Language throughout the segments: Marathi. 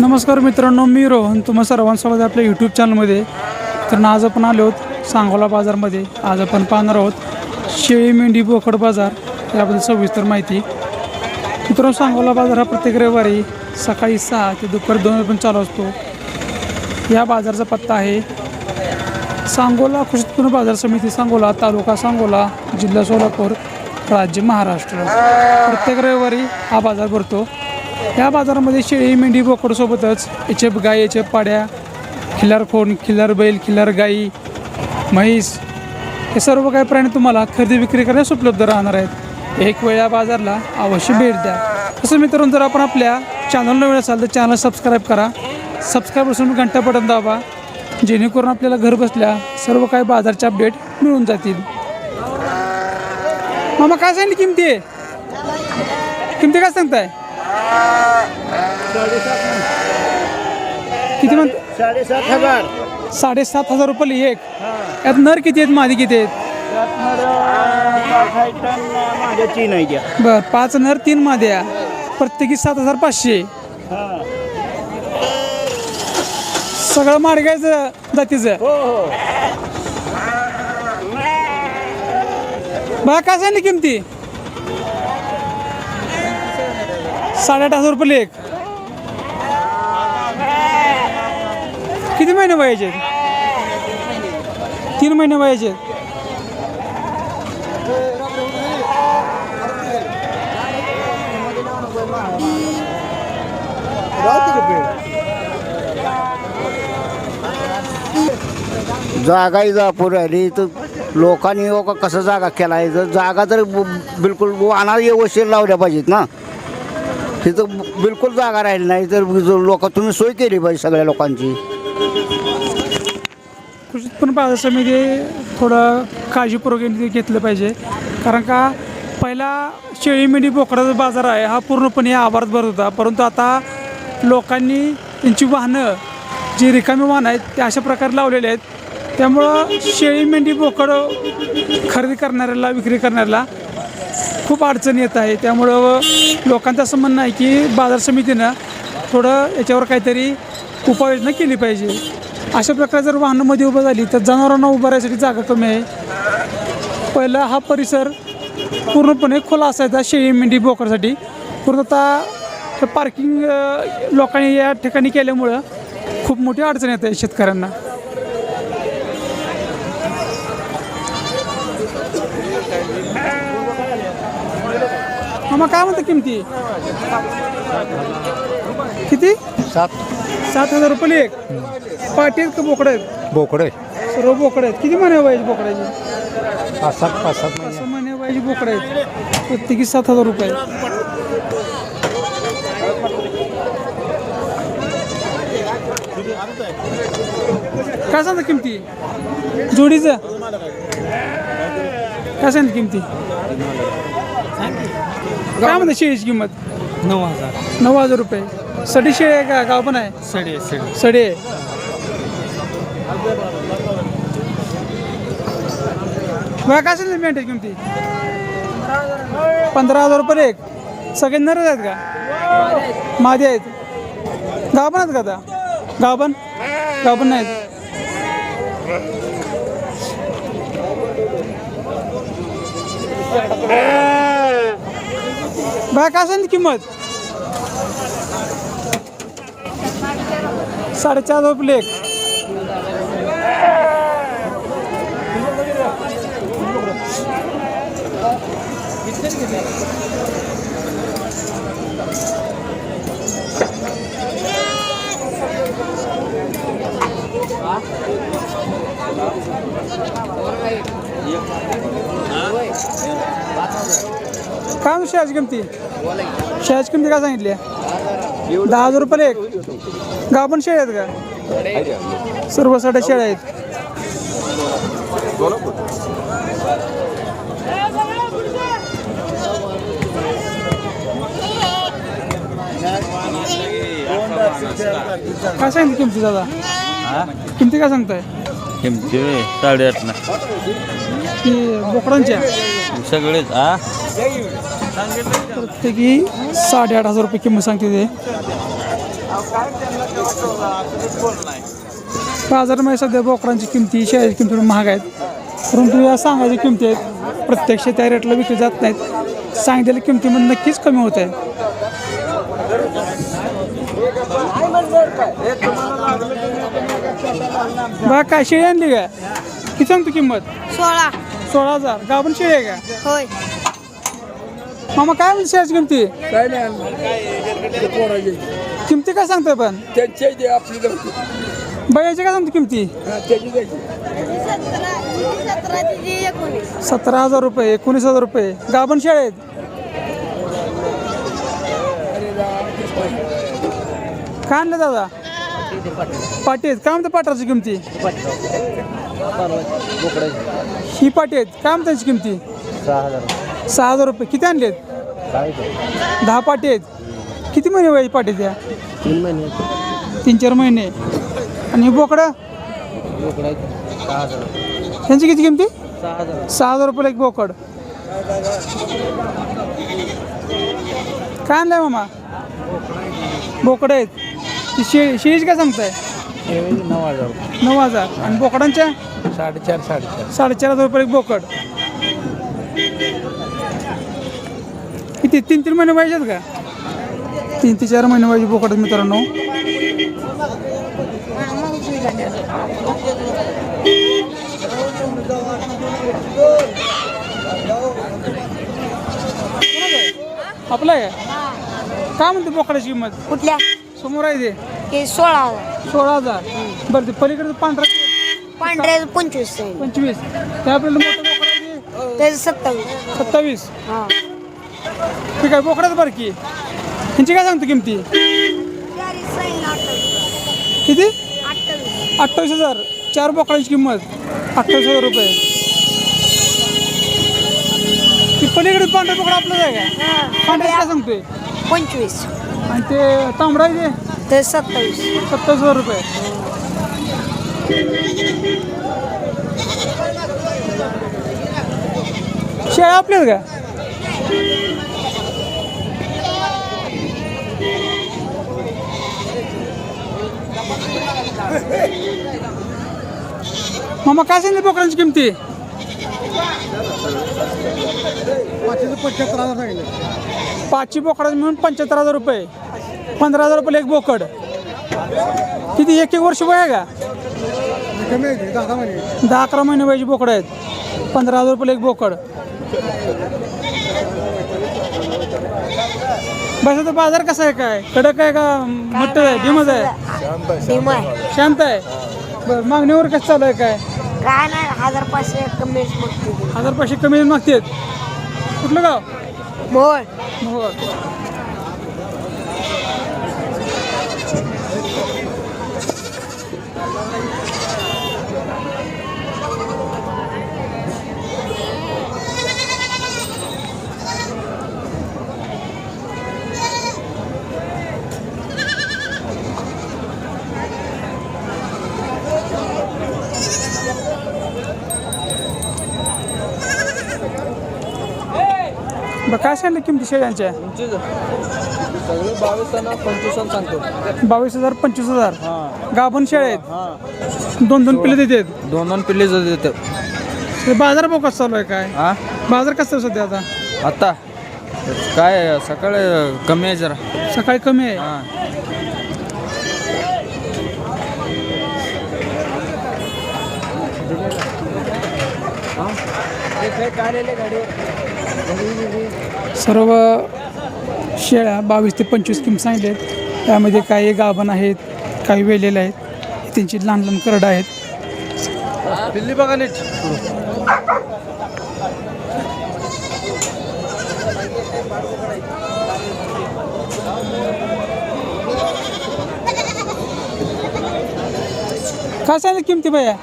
नमस्कार मित्रांनो मी रोहन. तुम्हा सर्वांसोबत आपल्या यूट्यूब चॅनलमध्ये तर आज आपण आलो आहोत सांगोला बाजारमध्ये. आज आपण पाहणार आहोत शेळी मेंढी बोकड बाजार याबद्दल सविस्तर माहिती. मित्रांनो सांगोला बाजार हा प्रत्येक रविवारी सकाळी सहा ते दुपारी दोन पण चालू असतो. या बाजारचा पत्ता आहे सांगोला कृषी उत्पन्न बाजार समिती सांगोला तालुका सांगोला जिल्हा सोलापूर राज्य महाराष्ट्र. प्रत्येक रविवारी हा बाजार भरतो. या बाजारामध्ये शेळी मेंढी बोकडसोबतच याचे गाय याचे पाड्या खिल्लार खोन खिल्लार बैल खिल्लार गाई म्हैस हे सर्व काही प्राणी तुम्हाला खरेदी विक्री करण्यास उपलब्ध राहणार आहेत. एक वेळ या बाजारला अवश्य भेट द्या. तसं मित्रांनो जर आपण आपल्या चॅनलला वेळ असाल तर चॅनल सबस्क्राईब करा. सबस्क्राईब असून घंटा बटन दाबा जेणेकरून आपल्याला घर बसल्या सर्व काही बाजारचे अपडेट मिळून जातील. मामा काय सांगली किमती? आहे किमती काय सांगताय? किती म्हणत साडेसात हजार. साडेसात हजार रुपये एक. यात नर किती आहेत मादी किती आहेत? आहे बर पाच नर तीन माद्या. प्रत्येकी सात हजार पाचशे. सगळं माडगायचं जातीचं. हो हो. बघा काय सांगली किमती? साडेआठ हजार रुपये लेख. किती महिने वयाचे तीन महिने वयाचे जागाही जापूर राहिली. तर लोकांनी हो कसं जागा केला आहे जर जागा तर बिलकुल वाहना व्यवस्थित लावल्या पाहिजेत ना. तिथं बिलकुल जागा राहिली नाही तर लोक तुम्ही सोय केली पाहिजे सगळ्या लोकांची. कृषी उत्पन्न बाजार समिती थोडं काळजीपूर्वक ते घेतलं पाहिजे. कारण का पहिला शेळी मेंढी बोकडाचा बाजार आहे हा पूर्णपणे आभारात भरत होता. परंतु आता लोकांनी त्यांची वाहनं जी रिकामी वाहनं आहेत ते अशा प्रकारे लावलेले आहेत. त्यामुळं शेळी मेंढी बोकड खरेदी करणाऱ्याला विक्री करणाऱ्याला खूप अडचण येत आहे. त्यामुळं लोकांचं असं म्हणणं आहे की बाजार समितीनं थोडं याच्यावर काहीतरी उपाययोजना केली पाहिजे. अशा प्रकारे जर वाहनामध्ये उभं झाली तर जनावरांना उभं राहण्यासाठी जागा कमी आहे. पहिला हा परिसर पूर्णपणे खुला असायचा शेळी मेंढी बोकरसाठी पूर्णतः आता हे पार्किंग लोकांनी या ठिकाणी केल्यामुळं खूप मोठी अडचण येत आहे शेतकऱ्यांना. मग काय म्हणतं किमती? किती? सात. सात हजार रुपये एक. पाटी आहेत का बोकडं आहेत? बोकडे सर्व बोकडं आहेत. किती महिने वयाची बोकडाची? पाच सात पाच सात महिने. वयाची बोकडं आहेत. प्रत्येकी सात हजार रुपये काय सांगता किमती? जोडीचं? काय सांगता किमती? काय म्हणता शेळीची किंमत? नऊ हजार. नऊ हजार रुपये. सडी शेळी आहे का गाव पण आहे? साडे साडे. सडे. बघा काय सांगितलं मेंढ्याची किमती? पंधरा हजार रुपये एक. सगळे नर आहेत का? मादी आहेत. गाभण आहेत का आता? गाभण गाभण नाहीत. बघा काय सांगितली किंमत? साडेचार हजार रुपये एक. काय म्हणून शेळ्याची किमती? शेळ्याची किमती काय सांगितली? दहा हजार रुपये एक. गाव पण शेळ्या आहेत का? सर्व साड्या शेळ्या आहेत. काय सांगितली किमती दादा? किमती काय सांगताय? किमती साडेआठ ना की बोकडांच्या. सगळेच हा? प्रत्येकी साडेआठ हजार रुपये किंमत सांगते ते. बाजारामध्ये सध्या बोकडांची किमती शेळ्याची किमती महाग आहेत. परंतु या सांगायच्या किमती आहेत प्रत्यक्ष त्या रेटला विकली जात नाहीत. सांगितलेल्या किमतीमध्ये नक्कीच कमी होत आहे. बा काय शेळी आणली का किती सांगतो किंमत? सोळा. सोळा हजार. गाभण शेळी आहे का? होय. मामा काय म्हणते शेळ्याची किमती? काय नाही आणलं. पोराचे किमती काय सांगतोय पण? त्यांचे जे आपली काय सांगतो किमती? हा त्याची द्यायची सतरा ते एकोणीस सतरा हजार रुपये एकोणीस हजार रुपये. गाभण शेळ्या आहेत. काय आणलं दादा? पाटी आहेत. काय म्हणते पाटाची किमती? ही पाटी आहेत. काय म्हणते त्याची किमती? सहा हजार. रुपये. किती आणलेत? दहा पाटी आहेत. किती महिने वयाची पाटी त्या? तीन महिने. तीन चार महिने. आणि बोकडं? त्यांची किती किमती? सहा हजार. रुपये एक बोकड. काय आणलंय मामा? बोकडं आहेत. ती शे शेळीची काय सांगताय? नऊ हजार. नऊ हजार. आणि बोकडांच्या? साडेचार साडेचार. साडेचार हजार रुपये एक बोकड. किती तीन तीन महिने पाहिजेत का? तीन ते चार महिने पाहिजे बोकड मित्रांनो. आपला आहे? काय म्हणते बोकडाची किंमत? कुठल्या? समोर आहे ते. हे सोळा हजार. सोळा हजार. बरं ते पलीकडे पांढरा पांढऱ्या पंचवीस पंचवीस. ते आपल्याला मोठं बोकड आहे ते? त्याचं सत्तावीस. सत्तावीस. हा. ठीक आहे बोकडाच बरं की. ह्यांची काय सांगतो किमती? किती? अठ्ठावीस हजार. चार बोकडांची किंमत. अठ्ठावीस हजार रुपये. ती पलीकडे पांढरा बोकडा आपलं आहे का? पांढऱ्याच काय सांगतोय? पंचवीस. आणि ते तांबडा आहे ते? ते सत्तावीस. सत्तावीस हजार रुपये. शेळ्या आपल्याच का? मामा काय सांगितली बोकडांची किमती? पंच्याहत्तर हजार सांगितलं. पाचशे बोकडाचे मिळून पंच्याहत्तर हजार रुपये. पंधरा हजार रुपये एक बोकड. किती एक एक वर्ष वय आहे का? दहा अकरा महिने वयाची बोकडं आहेत. पंधरा हजार रुपये एक बोकड. बस आता बाजार कसा आहे काय? कडक आहे का मोठं आहे डिमज आहे? आहे शांत आहे. बरं मागणीवर कसं चालू आहे काय? काय नाही हजार पाचशे कमी हजार पाचशे कमी मागतेत कुठलं गाव? मोळ मोहोळ बरं काय सांगितलं किमती शेळ्यांच्या सगळे बावीस आणि पंचवीस सांगतो बावीस हजार पंचवीस हजार. गाभण शेळ्या आहेत. दोन दोन पिल्ले देतात. दोन दोन पिल्ले देतं ते बाजार भाव कसा चालू आहे काय? हा? बाजार कसं आहे सध्या आता? आता? काय सकाळी कमी आहे जरा. सकाळी कमी आहे? हा. सर्व शेळ्या बावीस ते पंचवीस किम सांगितले आहेत. त्यामध्ये काही गाभण आहेत काही वेलेले आहेत. त्यांची लहान लहान करडं आहेत. दिल्ली बघा नीट. काय सांगितलं किमती भैया?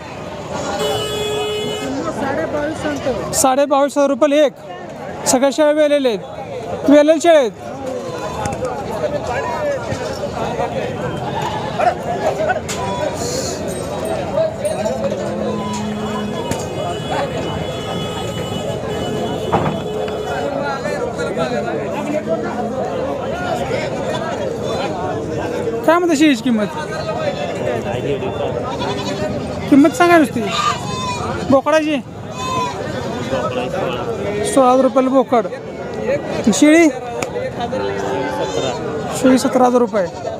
साडे बावीस हजार रुपये एक. सगळ्या शेळ्या वेलेल्या आहेत. वेलेल शेळ्या आहेत. काय म्हणता शेळीची किंमत? किंमत सांगा नुसती. बोकडाची? सोळा हजार रुपयाला बोकड. शेळी? शेळी सतरा हजार रुपये.